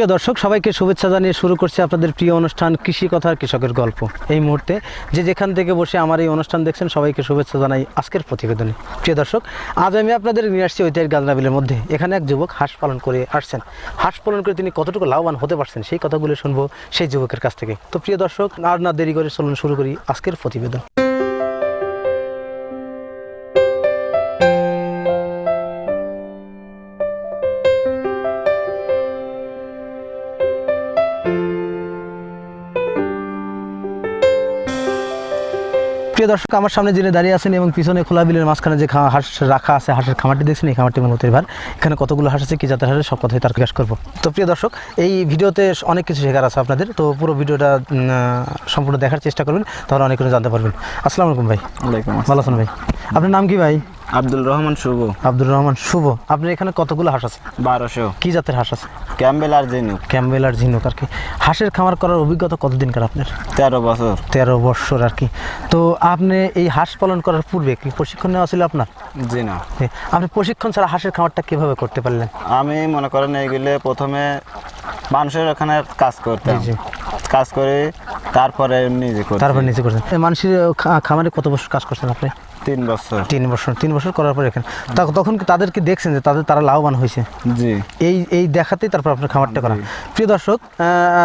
সুপ্রিয় দর্শক, সবাইকে শুভেচ্ছা জানিয়ে শুরু করছি আপনাদের প্রিয় অনুষ্ঠান কৃষি কথার কৃষকের গল্প। এই মুহূর্তে যে যেখান থেকে বসে আমার এই অনুষ্ঠান দেখছেন, সবাইকে শুভেচ্ছা জানাই আজকের প্রতিবেদনে। প্রিয় দর্শক, আজ আমি আপনাদের নিয়ে আসছি ঐতিহাসিক গাজনাবিলের মধ্যে। এখানে এক যুবক হাঁস পালন করে আসছেন। হাঁস পালন করে তিনি কতটুকু লাভবান হতে পারছেন, সেই কথাগুলো শুনব সেই যুবকের কাছ থেকে। তো প্রিয় দর্শক, আর না দেরি করে চলুন শুরু করি আজকের প্রতিবেদন। দর্শক আমার সামনে যিনি দাঁড়িয়ে আছেন এবং পিছনে খোলা বিলের মাঝখানে যে হাঁস রাখা আছে হাঁসের খামারটি দেখছেন এই খামারটি মূলত এবার। এখানে কতগুলো হাঁস আছে কি জাতের হাঁসের সব কথাই তার জিজ্ঞাসা করব। তো প্রিয় দর্শক এই ভিডিওতে অনেক কিছু শেখার আছে আপনাদের। তো পুরো ভিডিওটা সম্পূর্ণ দেখার চেষ্টা করবেন তাহলে অনেক কিছু জানতে পারবেন। আসসালামু আলাইকুম ভাই। ভালো আছেন ভাই? আপনার নাম কি ভাই? আব্দুল রহমান শুভ। আব্দুর রহমান শুভ। আপনার এখানে কতগুলো হাঁস আছে? বারোশো। কি জাতের হাঁস আছে? ক্যাম্বেল আর জেনুক ক্যাম্বেল আর ঝিনুক আর কি। হাঁসের খামার করার অভিজ্ঞতা কতদিনকার আপনার? তেরো বছর। তেরো বৎসর আর কি। তো আপনি এই হাঁস পালন করার পূর্বে কি প্রশিক্ষণ নেওয়া ছিল আপনার? জি না। আপনি প্রশিক্ষণ ছাড়া হাঁসের খামারটা কীভাবে করতে পারলেন? আমি মনে করেন এইগুলো প্রথমে মানুষের ওখানে কাজ জি। কাজ করে তারপরে নিজে তারপর নিচে করছেন মানুষের খামারে কত বছর কাজ করছেন আপনি? তিন বছর। তিন বছর তিন বছর করার পর এখানে তখন তাদেরকে দেখছেন যে তাদের তারা লাভবান হয়েছে? জি। এই এই দেখাতেই তারপর আপনার খামারটা করা। প্রিয় দর্শক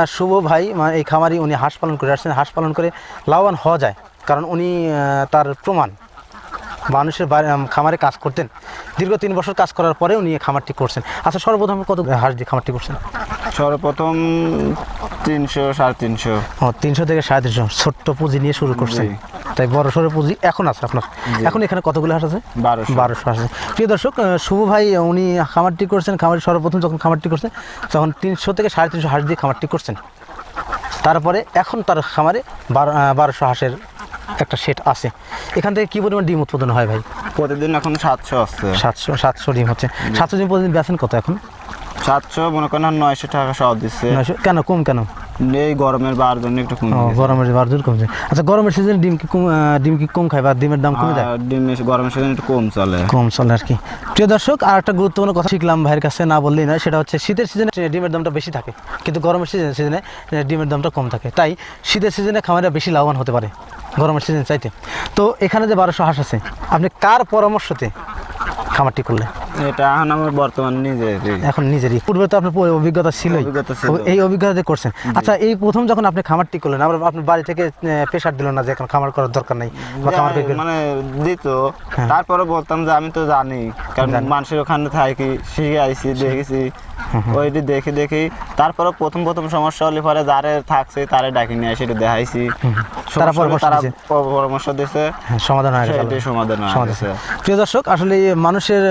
শুভ ভাই মা- এই খামারি উনি হাঁস পালন করে আসছেন। হাঁস পালন করে লাভবান হওয়া যায়। কারণ উনি তার প্রমাণ। মানুষের খামারে কাজ করতেন। দীর্ঘ তিন বছর কাজ করার পরে উনি খামারটি করছেন। আচ্ছা সর্বপ্রথম কত হাঁস দিয়ে খামারটি করছেন? সর্বপ্রথম তিনশো সাড়ে তিনশো। ও তিনশো থেকে সাড়ে তিনশো। ছোট্ট পুঁজি নিয়ে শুরু করছেন। তাই বড় সড়ো পুঁজি এখন আছে আপনার। এখন এখানে কতগুলো হাঁস আছে? বারোশো। বারোশো হাঁস আছে। প্রিয় দর্শক শুভ ভাই উনি খামারটি করছেন খামারটি সর্বপ্রথম যখন খামারটি করছেন তখন তিনশো থেকে সাড়ে তিনশো হাঁস দিয়ে খামারটি করছেন। তারপরে এখন তার খামারে বারো বারোশো হাঁসের একটা সেট আছে। এখান থেকে কী পরিমাণ ডিম উৎপাদন হয় ভাই? প্রতিদিন এখন সাতশো আসছে সাতশো সাতশো ডিম হচ্ছে। সাতশো ডিম প্রতিদিন বেচেন কত এখন? সাতশো মনে করেন নয়শো টাকা সহ দিচ্ছে। নয়শো কেন কম কেন? এই গরমের বার জন্য একটু কমে গরমের বার দূর কমছে। আচ্ছা গরমের সিজনে ডিম কি ডিম কি কম খায় বা ডিমের দাম কমে যায়? ডিম গরমের সিজন একটু কম চলে। কম চলে আর কি। প্রিয় দর্শক আর একটা গুরুত্বপূর্ণ কথা শিখলাম ভাইয়ের কাছে না বললেই নয় সেটা হচ্ছে শীতের সিজনে ডিমের দামটা বেশি থাকে। কিন্তু গরমের সিজনে সিজনে ডিমের দামটা কম থাকে। তাই শীতের সিজনে খামারে বেশি লাভবান হতে পারে গরমের সিজন চাইতে। তো এখানে যে বারোশো হাঁস আছে আপনি কার পরামর্শতে খামারটি করলেন? এটা এখন আমার বর্তমান নিজের এখন নিজেরই পূর্বে তো আপনার অভিজ্ঞতা ছিল। এই অভিজ্ঞতা করছেন। আচ্ছা এই প্রথম যখন আপনি খামারটি করলেন আবার আপনার বাড়ি থেকে প্রেশার দিল না যে এখন খামার করার দরকার নেই করবেন। মানে দিত। হ্যাঁ। তারপরে বলতাম যে আমি তো জানি কারণ মানুষের ওখানে থাকি শিখে আইছি দেখেছি। ওইটি দেখে দেখি তারপরে প্রথম প্রথম সমস্যা হলে পরে যারে থাকছে তারে ডাকি নিয়ে সেটা একটু দেখাইছি। তারা পরামর্শ দিছে। হ্যাঁ, সমাধান হয়ে সমাধান হয়ে প্রিয় দর্শক আসলে মানুষের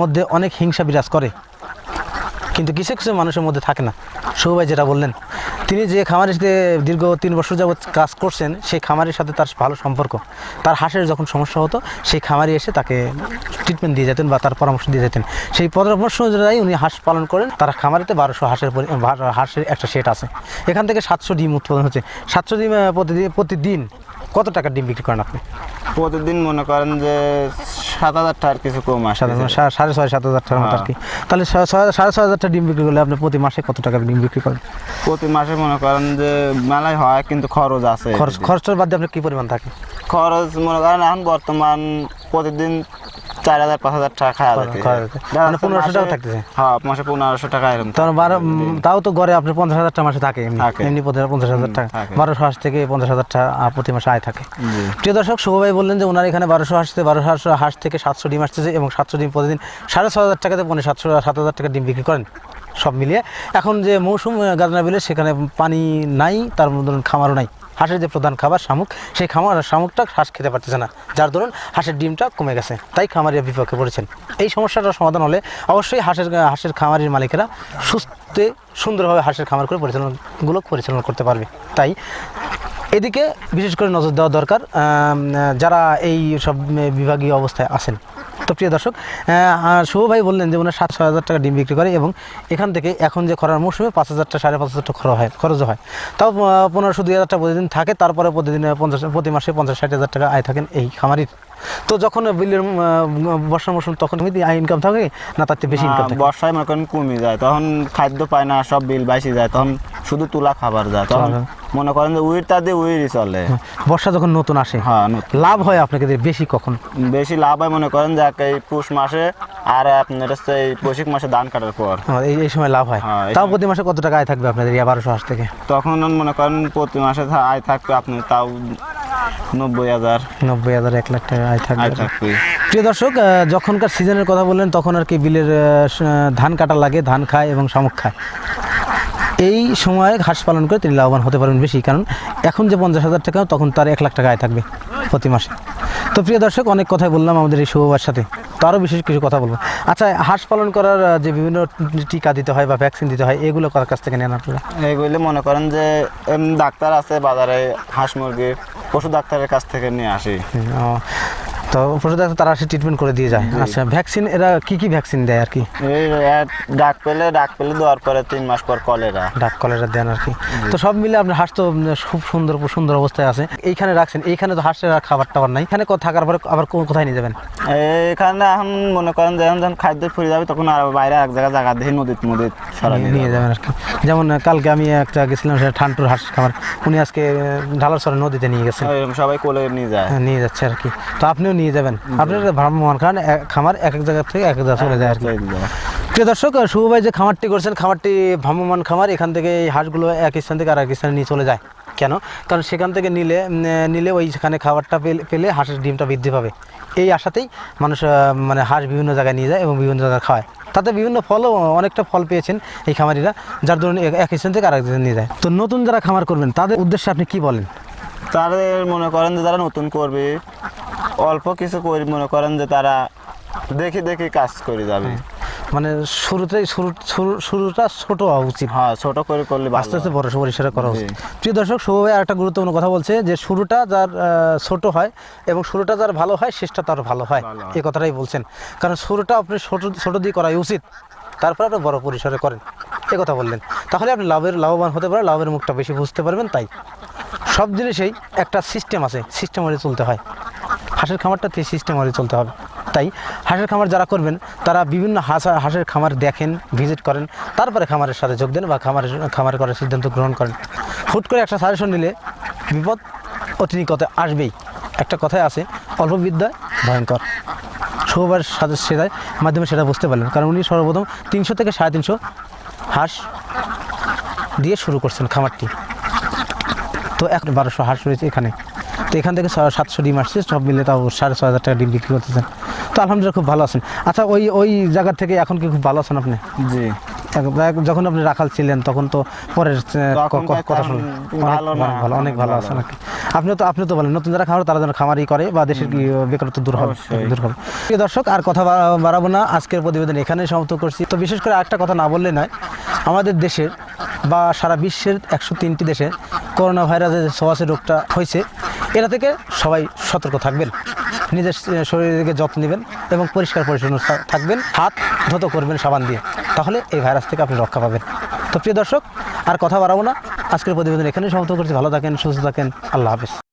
মধ্যে অনেক হিংসা বিরাজ করে। কিন্তু কিছু কিছু মানুষের মধ্যে থাকে না। সৌভাই যেটা বললেন তিনি যে খামারের সাথে দীর্ঘ তিন বছর যাবৎ কাজ করছেন, সেই খামারের সাথে তার ভালো সম্পর্ক। তার হাঁসের যখন সমস্যা হতো, সেই খামারি এসে তাকে ট্রিটমেন্ট দিয়ে যেতেন বা তার পরামর্শ দিয়ে যেতেন। সেই পরামর্শ অনুযায়ী উনি হাঁস পালন করেন। তার খামারিতে বারোশো হাঁসের হাঁসের একটা সেট আছে। এখান থেকে সাতশো ডিম উৎপাদন হচ্ছে। সাতশো ডিম প্রতিদিন প্রতিদিন কত টাকার ডিম বিক্রি করেন আপনি? প্রতিদিন মনে করেন যে সাত হাজার টাকার কিছু কম আসে সাড়ে ছয় সাত হাজার টাকার মতো আর কি। তাহলে ছ- ছয়- সাড়ে ছয় হাজার টাকা ডিম বিক্রি করলে আপনি প্রতি মাসে কত টাকা ডিম বিক্রি করেন? প্রতি মাসে মনে করেন যে মেলায় হয় কিন্তু খরচ আছে। খরচ খরচের বাদ দিয়ে আপনার কী পরিমাণ থাকে? খরচ মনে করেন এখন বর্তমান প্রতিদিন চার হাজার পাঁচ হাজার টাকা খাওয়া যাচ্ছে মানে 1500 টাকা থাকতেছে? হ্যাঁ মাসে পনেরোশো টাকা এরকম তার বারো তাও তো গড়ে আপনার পঞ্চাশ হাজার টাকা মাসে থাকে এমনি। এমনি পঞ্চাশ হাজার টাকা। বারোশো হাঁস থেকে পঞ্চাশ হাজার টাকা প্রতি মাসে আয় থাকে। প্রিয় দর্শক শুভভাই বললেন যে ওনার এখানে বারোশো হাঁস থেকে বারোশো হাঁস হাঁস থেকে সাতশো ডিম আসতেছে এবং সাতশো ডিম প্রতিদিন সাড়ে ছ হাজার টাকাতে পনেরো সাতশো সাত হাজার টাকা ডিম বিক্রি করেন। সব মিলিয়ে। এখন যে মৌসুম গাজনা বিলে সেখানে পানি নাই তার মধ্যে খামারও নাই। হাঁসের যে প্রধান খাবার শামুক, সেই খামার শামুকটা হাঁস খেতে পারতেছে না। যার দরুন হাঁসের ডিমটা কমে গেছে। তাই খামারিয়া বিপক্ষে পড়েছেন। এই সমস্যাটার সমাধান হলে অবশ্যই হাঁসের হাঁসের খামারির মালিকেরা সুস্থে, সুন্দরভাবে হাঁসের খামার করে পরিচালনাগুলো পরিচালনা করতে পারবে। তাই এদিকে বিশেষ করে নজর দেওয়া দরকার যারা এই সব বিভাগীয় অবস্থায় আছেন। তো প্রিয় দর্শক শুভ ভাই বললেন যে ওনার সাত ছয় হাজার টাকা ডিম বিক্রি করে এবং এখান থেকে এখন যে খরার মৌসুমে পাঁচ হাজারটা সাড়ে পাঁচ হাজার টাকা খরচ হয় খরচ হয়। তাও পনেরোশো দুই হাজার টাকা প্রতিদিন থাকে তারপরে প্রতিদিন পঞ্চাশ প্রতি মাসে পঞ্চাশ ষাট হাজার টাকা আয় থাকেন এই খামারির। তো যখন বিলের আহ, বর্ষার মৌসুম তখন ইনকাম থাকে না তার থেকে বেশি ইনকাম থাকে? বর্ষায় মনে করেন কমে যায় তখন খাদ্য পায় না সব বিল বাইসে যায় তখন শুধু তুলা খাবার যায় তখন। মনে করেন যে উইরটা দিয়ে উইরই চলে। বর্ষা যখন নতুন আসে হ্যাঁ লাভ হয় আপনাকে দিয়ে বেশি কখন? বেশি লাভ হয় মনে করেন যে এই পুষ মাসে আর আপনার হচ্ছে এই বৈশাখ মাসে ধান কাটার পর। এই এই সময় লাভ হয়। হ্যাঁ, তাও প্রতি মাসে কত টাকা আয় থাকবে আপনাদের ইয়া বারোশো হাঁস থেকে? তখন মনে করেন প্রতি মাসে আয় থাকবে আপনি তাও নব্বই হাজার। নব্বই হাজার এক লাখ টাকা আয় থাকবে। প্রিয় দর্শক যখনকার সিজনের কথা বললেন তখন আর কি বিলের ধান কাটা লাগে ধান খায় এবং শামুক খায়। এই সময় হাঁস পালন করে তিনি লাভবান হতে পারবেন বেশি কারণ এখন যে পঞ্চাশ হাজার টাকা তখন তার এক লাখ টাকা আয় থাকবে প্রতি মাসে। তো প্রিয় দর্শক অনেক কথাই বললাম আমাদের এই শুভবার সাথে। তো আরও বিশেষ কিছু কথা বলব। আচ্ছা হাঁস পালন করার যে বিভিন্ন টিকা দিতে হয় বা ভ্যাকসিন দিতে হয় এগুলো কার কাছ থেকে নেন আপনারা? এইগুলি মনে করেন যে ডাক্তার আছে বাজারে হাঁস মুরগি পশু ডাক্তারের কাছ থেকে নিয়ে আসি। তো পশু ডাক্তার তারা আসে ট্রিটমেন্ট করে দিয়ে যায়। আচ্ছা ভ্যাকসিন এরা কি কি ভ্যাকসিন দেয় আর কি? এই এক ডাক পেলে ডাক পেলে দেওয়ার পরে তিন মাস পর কলেরা ডাক কলেরা দেন আর কি। তো সব মিলে আপনার হাঁস তো খুব সুন্দর সুন্দর অবস্থায় আছে। এইখানে রাখছেন এইখানে তো হাঁসের আর খাবার টাবার নাই। এখানে থাকার পরে আবার কোথায় নিয়ে যাবেন? এখানে এখন মনে করেন যে এখন যখন খাদ্য ফুরে যাবে তখন আর বাইরে এক জায়গায় জায়গা দেখি নদীত নদীত সরা নিয়ে- নিয়ে যাবেন আর কি। যেমন কালকে আমি একটা গেছিলাম সেটা ঠান্টুর হাঁস খাবার উনি আজকে ঢালার সরে নদীতে নিয়ে গেছেন। সবাই কোলে নিয়ে যায়। হ্যাঁ, নিয়ে যাচ্ছে আর কি। তো আপনিও নিয়ে যাবেন। আপনার ভ্রাম্যমান এক- খামার এক এক জায়গা থেকে এক এক জায়গায় চলে যায় আর কি। প্রিয় দর্শক শুভ ভাই যে খামারটি করছেন খামারটি ভ্রাম্যমান খামার এখান থেকে এই হাঁসগুলো এক স্থান থেকে আর এক স্থানে নিয়ে চলে যায়। কেন? কারণ সেখান থেকে নিলে নিলে ওই সেখানে খাবারটা পেলে- পেলে হাঁসের ডিমটা বৃদ্ধি পাবে। এই আশাতেই মানুষ মানে হাঁস বিভিন্ন জায়গায় নিয়ে যায় এবং বিভিন্ন জায়গায় খাওয়ায় তাতে বিভিন্ন ফলও অনেকটা ফল পেয়েছেন এই খামারিরা যার ধরুন এক- স্থান থেকে আরেক নিয়ে যায়। তো নতুন যারা খামার করবেন তাদের উদ্দেশ্যে আপনি কি বলেন? তাদের মনে করেন যে যারা নতুন করবে অল্প কিছু করে মনে করেন যে তারা দেখি দেখি কাজ করে যাবে। মানে শুরুতেই শুরু শুরু- শুরুটা ছোট হওয়া উচিত। হ্যাঁ ছোট করে করলে আস্তে আস্তে বড় পরিসরে করা উচিত। প্রিয় দর্শক শুভ ভাই একটা গুরুত্বপূর্ণ কথা বলছে যে শুরুটা যার ছোট হয় এবং শুরুটা যার ভালো হয় শেষটা তার ভালো হয়। হয়। এই কথাটাই বলছেন। কারণ শুরুটা আপনি ছোট ছোট দিয়ে করাই উচিত। তারপর আপনি বড় পরিসরে করেন। এ কথা বললেন। তাহলে আপনি লাভের লাভবান হতে পারেন লাভের মুখটা বেশি বুঝতে পারবেন তাই। সব জিনিসেই একটা সিস্টেম আছে সিস্টেম চলতে হয়। হাঁসের খামারটা সিস্টেম অনুযায়ী চলতে হবে। তাই হাঁসের খামার যারা করবেন, তারা বিভিন্ন হাঁস, হাঁসের খামার দেখেন ভিজিট করেন, তারপরে খামারের সাথে যোগ দেন বা খামারের, খামার করার সিদ্ধান্ত গ্রহণ করেন। হুট করে একটা সাজেশন নিলে বিপদ অতি নিকটে আসবেই। একটা কথাই আছে, অল্প বিদ্যায় ভয়ঙ্কর। সাথে সেটাই মাধ্যমে সেটা বুঝতে পারলেন। কারণ উনি সর্বপ্রথম তিনশো থেকে সাড়ে তিনশো হাঁস দিয়ে শুরু করছেন খামারটি। তো এখন বারোশো হাঁস রয়েছে এখানে। তো এখান থেকে সাতশো ডিম আসছে সব মিলে তাও সাড়ে ছয় হাজার টাকা ডিম বিক্রি করতেছেন। তো আলহামদুলিল্লাহ খুব ভালো আছেন। আচ্ছা ওই ওই জায়গার থেকে এখন কি খুব ভালো আছেন আপনি? জি। যখন আপনি রাখাল ছিলেন তখন তো পরের কথা এখন শুনুন ভালো অনেক ভালো অনেক অনেক ভালো ভালো। আছেন আর কি আপনিও তো আপনি তো বলেন নতুন যারা খামার তারা যেন খামারই করে বা দেশের কি বেকারত্ব দূর হবে দূর হবে। প্রিয় দর্শক আর কথা বাড়াবো না। আজকের প্রতিবেদন এখানেই সমাপ্ত করছি। তো বিশেষ করে একটা কথা না বললে নয় আমাদের দেশের বা সারা বিশ্বের একশো তিনটি দেশে করোনা ভাইরাসের ছোঁয়াচে রোগটা হয়েছে। এটা থেকে সবাই সতর্ক থাকবেন। নিজের শরীরকে যত্ন নেবেন এবং পরিষ্কার পরিচ্ছন্ন থাকবেন। হাত ধত করবেন সাবান দিয়ে। তাহলে এই ভাইরাস থেকে আপনি রক্ষা পাবেন। তো প্রিয় দর্শক, আর কথা বাড়াবো না। আজকের প্রতিবেদন এখানেই সমর্থন করছি। ভালো থাকেন, সুস্থ থাকেন। আল্লাহ হাফিজ।